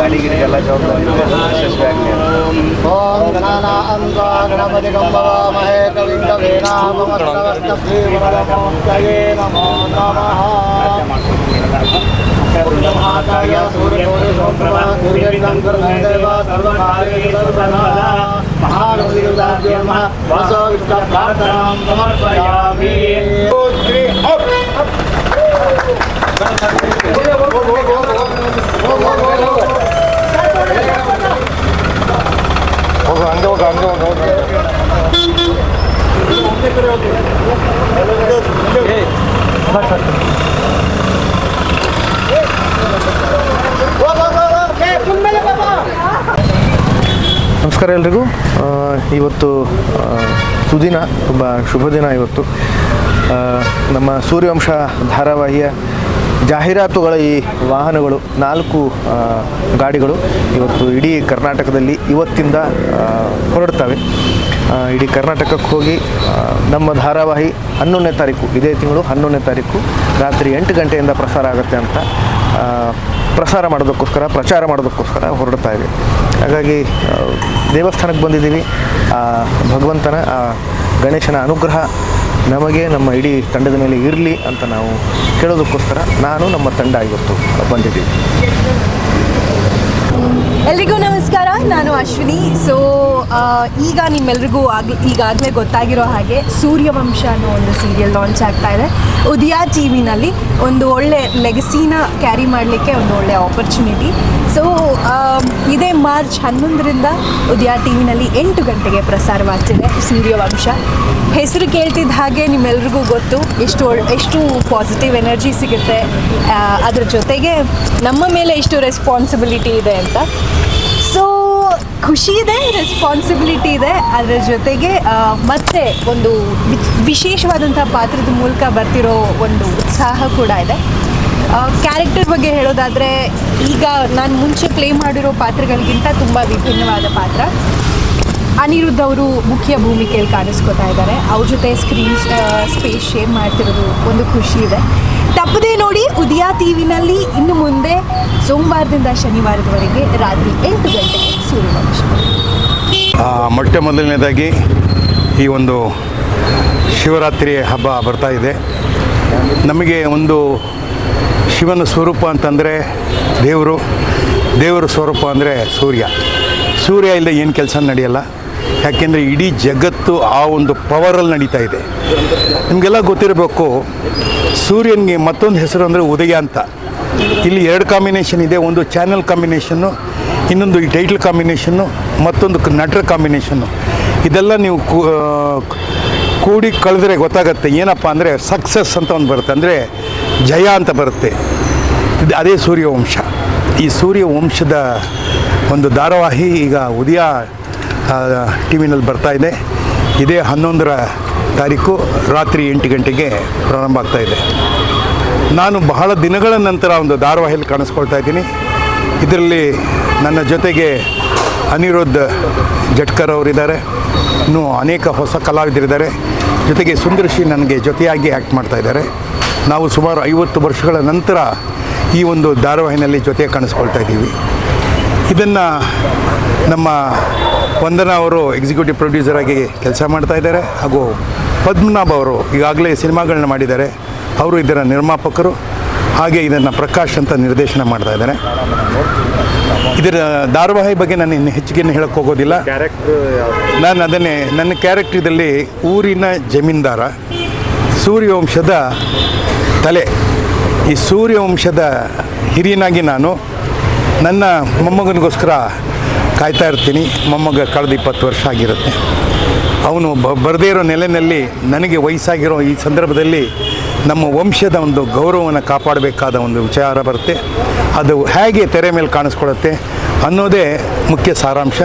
ಗಾಡಿಗಿರಿಗೆಲ್ಲ ಜವಾಬ್ದಾರಿ ಯಶಸ್ವಿ ಆಗಲಿ ॐ गणानां ನಮಸ್ಕಾರ ಎಲ್ರಿಗೂ. ಇವತ್ತು ಸುದಿನ, ತುಂಬ ಶುಭ ದಿನ ಇವತ್ತು. ನಮ್ಮ ಸೂರ್ಯವಂಶ ಧಾರಾವಾಹಿಯ ಜಾಹೀರಾತುಗಳ ಈ ವಾಹನಗಳು, ನಾಲ್ಕು ಗಾಡಿಗಳು ಇವತ್ತು ಇಡೀ ಕರ್ನಾಟಕದಲ್ಲಿ ಇವತ್ತಿಂದ ಹೊರಡ್ತವೆ. ಇಡೀ ಕರ್ನಾಟಕಕ್ಕೆ ಹೋಗಿ ನಮ್ಮ ಧಾರಾವಾಹಿ ಹನ್ನೊಂದನೇ ತಾರೀಕು, ಇದೇ ತಿಂಗಳು ಹನ್ನೊಂದನೇ ತಾರೀಕು, ರಾತ್ರಿ ಎಂಟು ಗಂಟೆಯಿಂದ ಪ್ರಸಾರ ಆಗುತ್ತೆ ಅಂತ ಪ್ರಸಾರ ಮಾಡೋದಕ್ಕೋಸ್ಕರ, ಪ್ರಚಾರ ಮಾಡೋದಕ್ಕೋಸ್ಕರ ಹೊರಡ್ತಾ ಇದೆ. ಹಾಗಾಗಿ ದೇವಸ್ಥಾನಕ್ಕೆ ಬಂದಿದ್ದೀವಿ. ಭಗವಂತನ ಗಣೇಶನ ಅನುಗ್ರಹ ನಮಗೆ ನಮ್ಮ ಇಡೀ ತಂಡದ ಮೇಲೆ ಇರಲಿ ಅಂತ ನಾವು ಕೇಳೋದಕ್ಕೋಸ್ಕರ ನಾನು ನಮ್ಮ ತಂಡ ಇವತ್ತು ಬಂದಿದ್ದೀವಿ. ನಾನು ಅಶ್ವಿನಿ ಸೊ ಈಗ ನಿಮ್ಮೆಲ್ರಿಗೂ ಆಗ ಈಗಾಗಲೇ ಗೊತ್ತಾಗಿರೋ ಹಾಗೆ ಸೂರ್ಯವಂಶ ಅನ್ನೋ ಒಂದು ಸೀರಿಯಲ್ ಲಾಂಚ್ ಆಗ್ತಾ ಇದೆ. ಉದಯ ಟಿ ವಿನಲ್ಲಿ ಒಂದು ಒಳ್ಳೆ ಲೆಗಸಿನ ಕ್ಯಾರಿ ಮಾಡಲಿಕ್ಕೆ ಒಂದು ಒಳ್ಳೆ ಆಪರ್ಚುನಿಟಿ ಸೊ ಇದೇ ಮಾರ್ಚ್ ಹನ್ನೊಂದರಿಂದ ಉದಯ ಟಿ ವಿನಲ್ಲಿ ಎಂಟು ಗಂಟೆಗೆ ಪ್ರಸಾರವಾಗ್ತಿದೆ ಸೂರ್ಯವಂಶ. ಹೆಸರು ಕೇಳ್ತಿದ್ದ ಹಾಗೆ ನಿಮ್ಮೆಲ್ರಿಗೂ ಗೊತ್ತು, ಎಷ್ಟು ಎಷ್ಟು ಪಾಸಿಟಿವ್ ಎನರ್ಜಿ ಸಿಗುತ್ತೆ ಅದರ ಜೊತೆಗೆ ನಮ್ಮ ಮೇಲೆ ಎಷ್ಟು ರೆಸ್ಪಾನ್ಸಿಬಿಲಿಟಿ ಇದೆ ಅಂತ. ಖುಷಿ ಇದೆ ರೆಸ್ಪಾನ್ಸಿಬಿಲಿಟಿ ಇದೆ. ಅದರ ಜೊತೆಗೆ ಮತ್ತೆ ಒಂದು ವಿಶೇಷವಾದಂಥ ಪಾತ್ರದ ಮೂಲಕ ಬರ್ತಿರೋ ಒಂದು ಉತ್ಸಾಹ ಕೂಡ ಇದೆ. ಕ್ಯಾರೆಕ್ಟರ್ ಬಗ್ಗೆ ಹೇಳೋದಾದರೆ, ಈಗ ನಾನು ಮುಂಚೆ ಪ್ಲೇ ಮಾಡಿರೋ ಪಾತ್ರಗಳಿಗಿಂತ ತುಂಬ ವಿಭಿನ್ನವಾದ ಪಾತ್ರ. ಅನಿರುದ್ಧ ಅವರು ಮುಖ್ಯ ಭೂಮಿಕೆಯಲ್ಲಿ ಕಾಣಿಸ್ಕೊತಾ ಇದ್ದಾರೆ. ಅವ್ರ ಜೊತೆ ಸ್ಕ್ರೀನ್ ಸ್ಪೇಸ್ ಶೇರ್ ಮಾಡ್ತಿರೋದು ಒಂದು ಖುಷಿ ಇದೆ. ತಪ್ಪದೇ ನೋಡಿ ಉದಯ ಟಿವಿನಲ್ಲಿ ಇನ್ನು ಮುಂದೆ ಸೋಮವಾರದಿಂದ ಶನಿವಾರದವರೆಗೆ ರಾತ್ರಿ ಎಂಟು ಗಂಟೆಗೆ ಸೂರ್ಯವಂಶ ಮೊಟ್ಟ ಮೊದಲನೇದಾಗಿ ಈ ಒಂದು ಶಿವರಾತ್ರಿ ಹಬ್ಬ ಬರ್ತಾ ಇದೆ. ನಮಗೆ ಒಂದು ಶಿವನ ಸ್ವರೂಪ ಅಂತಂದರೆ ದೇವರು. ದೇವರ ಸ್ವರೂಪ ಅಂದರೆ ಸೂರ್ಯ. ಸೂರ್ಯ ಇಲ್ಲದೆ ಏನು ಕೆಲಸ ನಡೆಯಲ್ಲ. ಯಾಕೆಂದರೆ ಇಡೀ ಜಗತ್ತು ಆ ಒಂದು ಪವರಲ್ಲಿ ನಡೀತಾ ಇದೆ. ನಿಮಗೆಲ್ಲ ಗೊತ್ತಿರಬೇಕು, ಸೂರ್ಯನಿಗೆ ಮತ್ತೊಂದು ಹೆಸರು ಅಂದರೆ ಉದಯ ಅಂತ. ಇಲ್ಲಿ ಎರಡು ಕಾಂಬಿನೇಷನ್ ಇದೆ, ಒಂದು ಚಾನೆಲ್ ಕಾಂಬಿನೇಷನ್ನು ಇನ್ನೊಂದು ಈ ಟೈಟಲ್ ಕಾಂಬಿನೇಷನ್ನು ಮತ್ತೊಂದು ನಟರ ಕಾಂಬಿನೇಷನ್ನು ಇದೆಲ್ಲ ನೀವು ಕೂಡಿ ಕಳೆದ್ರೆ ಗೊತ್ತಾಗುತ್ತೆ, ಏನಪ್ಪ ಅಂದರೆ ಸಕ್ಸಸ್ ಅಂತ ಒಂದು ಬರುತ್ತೆ, ಅಂದರೆ ಜಯ ಅಂತ ಬರುತ್ತೆ. ಇದು ಅದೇ ಸೂರ್ಯವಂಶ. ಈ ಸೂರ್ಯವಂಶದ ಒಂದು ಧಾರಾವಾಹಿ ಈಗ ಉದಯ ಟಿ ವಿನಲ್ಲಿ ಬರ್ತಾ ಇದೆ. ಇದೇ ಹನ್ನೊಂದರ ತಾರೀಕು ರಾತ್ರಿ ಎಂಟು ಗಂಟೆಗೆ ಪ್ರಾರಂಭ ಆಗ್ತಾ ಇದೆ. ನಾನು ಬಹಳ ದಿನಗಳ ನಂತರ ಒಂದು ಧಾರಾವಾಹಿಯಲ್ಲಿ ಕಾಣಿಸ್ಕೊಳ್ತಾ ಇದ್ದೀನಿ. ಇದರಲ್ಲಿ ನನ್ನ ಜೊತೆಗೆ ಅನಿರುದ್ಧ ಜಟ್ಕರ್ ಅವರಿದ್ದಾರೆ. ಇನ್ನೂ ಅನೇಕ ಹೊಸ ಕಲಾವಿದರಿದ್ದಾರೆ. ಜೊತೆಗೆ ಸುಂದರ್ಶಿ ನನಗೆ ಜೊತೆಯಾಗಿ ಆ್ಯಕ್ಟ್ ಮಾಡ್ತಾ ಇದ್ದಾರೆ. ನಾವು ಸುಮಾರು ಐವತ್ತು ವರ್ಷಗಳ ನಂತರ ಈ ಒಂದು ಧಾರಾವಾಹಿನಲ್ಲಿ ಜೊತೆ ಕಾಣಿಸ್ಕೊಳ್ತಾ ಇದ್ದೀವಿ. ಇದನ್ನು ನಮ್ಮ ವಂದನಾ ಅವರು ಎಕ್ಸಿಕ್ಯೂಟಿವ್ ಪ್ರೊಡ್ಯೂಸರ್ ಆಗಿ ಕೆಲಸ ಮಾಡ್ತಾ ಇದ್ದಾರೆ. ಹಾಗೂ ಪದ್ಮನಾಭ ಅವರು ಈಗಾಗಲೇ ಸಿನಿಮಾಗಳನ್ನ ಮಾಡಿದ್ದಾರೆ. ಅವರು ಇದರ ನಿರ್ಮಾಪಕರು. ಹಾಗೆ ಇದನ್ನು ಪ್ರಕಾಶ್ ಅಂತ ನಿರ್ದೇಶನ ಮಾಡ್ತಾ ಇದ್ದಾರೆ. ಇದರ ಧಾರಾವಾಹಿ ಬಗ್ಗೆ ನಾನು ಇನ್ನು ಹೆಚ್ಚಿಗೆ ಹೇಳಕ್ಕೆ ಹೋಗೋದಿಲ್ಲ. ನಾನು ಅದನ್ನೇ, ನನ್ನ ಕ್ಯಾರೆಕ್ಟ್ರಿದಲ್ಲಿ ಊರಿನ ಜಮೀನ್ದಾರ, ಸೂರ್ಯವಂಶದ ತಲೆ. ಈ ಸೂರ್ಯವಂಶದ ಹಿರಿಯನಾಗಿ ನಾನು ನನ್ನ ಮೊಮ್ಮಗನಿಗೋಸ್ಕರ ಕಾಯ್ತಾ ಇರ್ತೀನಿ. ಮೊಮ್ಮಗ ಕಳೆದ ಇಪ್ಪತ್ತು ವರ್ಷ ಆಗಿರುತ್ತೆ. ಅವನು ಬ ಬರದೇ ಇರೋ ನೆಲೆಯಲ್ಲಿ ನನಗೆ ವಯಸ್ಸಾಗಿರೋ ಈ ಸಂದರ್ಭದಲ್ಲಿ ನಮ್ಮ ವಂಶದ ಒಂದು ಗೌರವವನ್ನು ಕಾಪಾಡಬೇಕಾದ ಒಂದು ವಿಚಾರ ಬರುತ್ತೆ. ಅದು ಹೇಗೆ ತೆರೆ ಮೇಲೆ ಕಾಣಿಸ್ಕೊಳುತ್ತೆ ಅನ್ನೋದೇ ಮುಖ್ಯ ಸಾರಾಂಶ.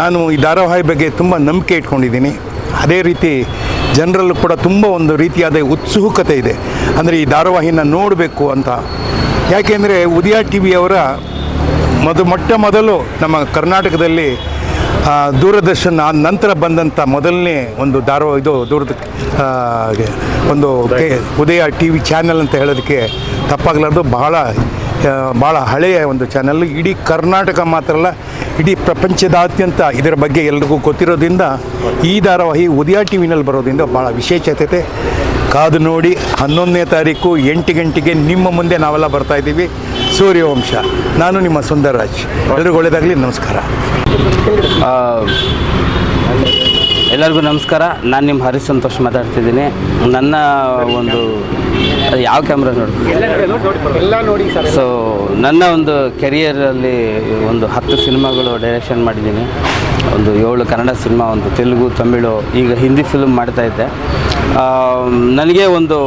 ನಾನು ಈ ಧಾರಾವಾಹಿ ಬಗ್ಗೆ ತುಂಬ ನಂಬಿಕೆ ಇಟ್ಕೊಂಡಿದ್ದೀನಿ. ಅದೇ ರೀತಿ ಜನರಲ್ಲೂ ಕೂಡ ತುಂಬ ಒಂದು ರೀತಿಯಾದ ಉತ್ಸುಕತೆ ಇದೆ. ಅಂದರೆ ಈ ಧಾರಾವಾಹಿನ ನೋಡಬೇಕು ಅಂತ. ಯಾಕೆಂದರೆ ಉದಯ ಟಿ ವಿಯವರ ಮೊದ ಮೊಟ್ಟ ಮೊದಲು ನಮ್ಮ ಕರ್ನಾಟಕದಲ್ಲಿ ದೂರದರ್ಶನ ನಂತರ ಬಂದಂಥ ಮೊದಲನೇ ಒಂದು ದಾರೋ ಇದು ದೂರದ ಒಂದು ಉದಯ ಟಿ ವಿ ಚಾನೆಲ್ ಅಂತ ಹೇಳೋದಕ್ಕೆ ತಪ್ಪಾಗಲಾರ್ದು ಬಹಳ ಭಾಳ ಹಳೆಯ ಒಂದು ಚಾನಲ್. ಇಡೀ ಕರ್ನಾಟಕ ಮಾತ್ರ ಅಲ್ಲ, ಇಡೀ ಪ್ರಪಂಚದಾದ್ಯಂತ ಇದರ ಬಗ್ಗೆ ಎಲ್ರಿಗೂ ಗೊತ್ತಿರೋದ್ರಿಂದ ಈ ಧಾರಾವಾಹಿ ಉದಯ ಟಿ ವಿನಲ್ಲಿ ಬರೋದ್ರಿಂದ ಭಾಳ ವಿಶೇಷತೆ. ಕಾದು ನೋಡಿ ಹನ್ನೊಂದನೇ ತಾರೀಕು ಎಂಟು ಗಂಟೆಗೆ ನಿಮ್ಮ ಮುಂದೆ ನಾವೆಲ್ಲ ಬರ್ತಾ ಇದ್ದೀವಿ. ಸೂರ್ಯವಂಶ. ನಾನು ನಿಮ್ಮ ಸುಂದರರಾಜ್ ಎಲ್ರಿಗೂ ಒಳ್ಳೆಯದಾಗಲಿ ನಮಸ್ಕಾರ. ಎಲ್ಲರಿಗೂ ನಮಸ್ಕಾರ. ನಾನು ನಿಮ್ಮ ಹರಿ ಸಂತೋಷ್ ಮಾತಾಡ್ತಿದ್ದೀನಿ. ನನ್ನ ಒಂದು ಯಾವ ಕ್ಯಾಮ್ರಾ ನೋಡಿ? ಸೊ ನನ್ನ ಒಂದು ಕೆರಿಯರಲ್ಲಿ ಒಂದು ಹತ್ತು ಸಿನಿಮಾಗಳು ಡೈರೆಕ್ಷನ್ ಮಾಡಿದ್ದೀನಿ. ಒಂದು ಏಳು ಕನ್ನಡ ಸಿನಿಮಾ, ಒಂದು ತೆಲುಗು, ತಮಿಳು, ಈಗ ಹಿಂದಿ ಫಿಲ್ಮ್ ಮಾಡ್ತಾ ಇದ್ದೆ. ನನಗೆ ಒಂದು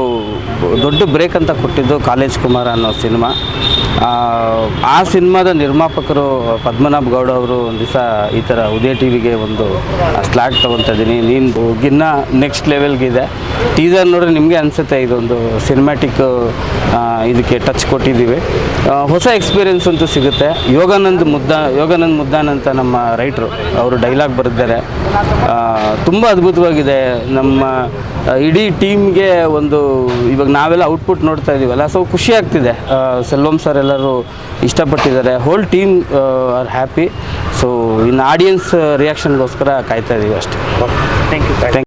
ದೊಡ್ಡ ಬ್ರೇಕ್ ಅಂತ ಕೊಟ್ಟಿದ್ದು ಕಾಲೇಜ್ ಕುಮಾರ್ ಅನ್ನೋ ಸಿನಿಮಾ. ಆ, ಸಿನಿಮಾದ ನಿರ್ಮಾಪಕರು ಪದ್ಮನಾಭ್ ಗೌಡ ಅವರು ಒಂದು ದಿವಸ ಈ ಥರ ಉದಯ ಟಿ ವಿಗೆ ಒಂದು ಸ್ಲಾಟ್ ತೊಗೊತಾ ಇದ್ದೀನಿ. ನೀನು ಗಿನ್ನ ನೆಕ್ಸ್ಟ್ ಲೆವೆಲ್ಗಿದೆ ಟೀಸರ್ ನೋಡಿದ್ರೆ ನಿಮಗೆ ಅನಿಸುತ್ತೆ ಇದೊಂದು ಸಿನಿಮ್ಯಾಟಿಕ್ ಇದಕ್ಕೆ ಟಚ್ ಕೊಟ್ಟಿದ್ದೀವಿ. ಹೊಸ ಎಕ್ಸ್ಪೀರಿಯೆನ್ಸ್ ಅಂತೂ ಸಿಗುತ್ತೆ. ಯೋಗಾನಂದ್ ಮುದ್ದ ಯೋಗಾನಂದ್ ಮುದ್ದಾನ್ ಅಂತ ನಮ್ಮ ರೈಟ್ರು ಅವರು ಡೈಲಾಗ್ ಬರೆದಿದ್ದಾರೆ. ತುಂಬ ಅದ್ಭುತವಾಗಿದೆ. ನಮ್ಮ ಇಡೀ ಟೀಮ್ಗೆ ಒಂದು ಇವಾಗ ನಾವೆಲ್ಲ ಔಟ್ಪುಟ್ ನೋಡ್ತಾ ಇದ್ದೀವಲ್ಲ ಸೊ ಖುಷಿ ಆಗ್ತಿದೆ. ಸೆಲ್ವಂ ಸರ್ ಎಲ್ಲರೂ ಇಷ್ಟಪಟ್ಟಿದ್ದಾರೆ. Whole team are happy so ಇನ್ನು ಆಡಿಯನ್ಸ್ ರಿಯಾಕ್ಷನ್ಗೋಸ್ಕರ ಕಾಯ್ತಾ ಇದ್ದೀವಿ ಅಷ್ಟೇ. Thank you thank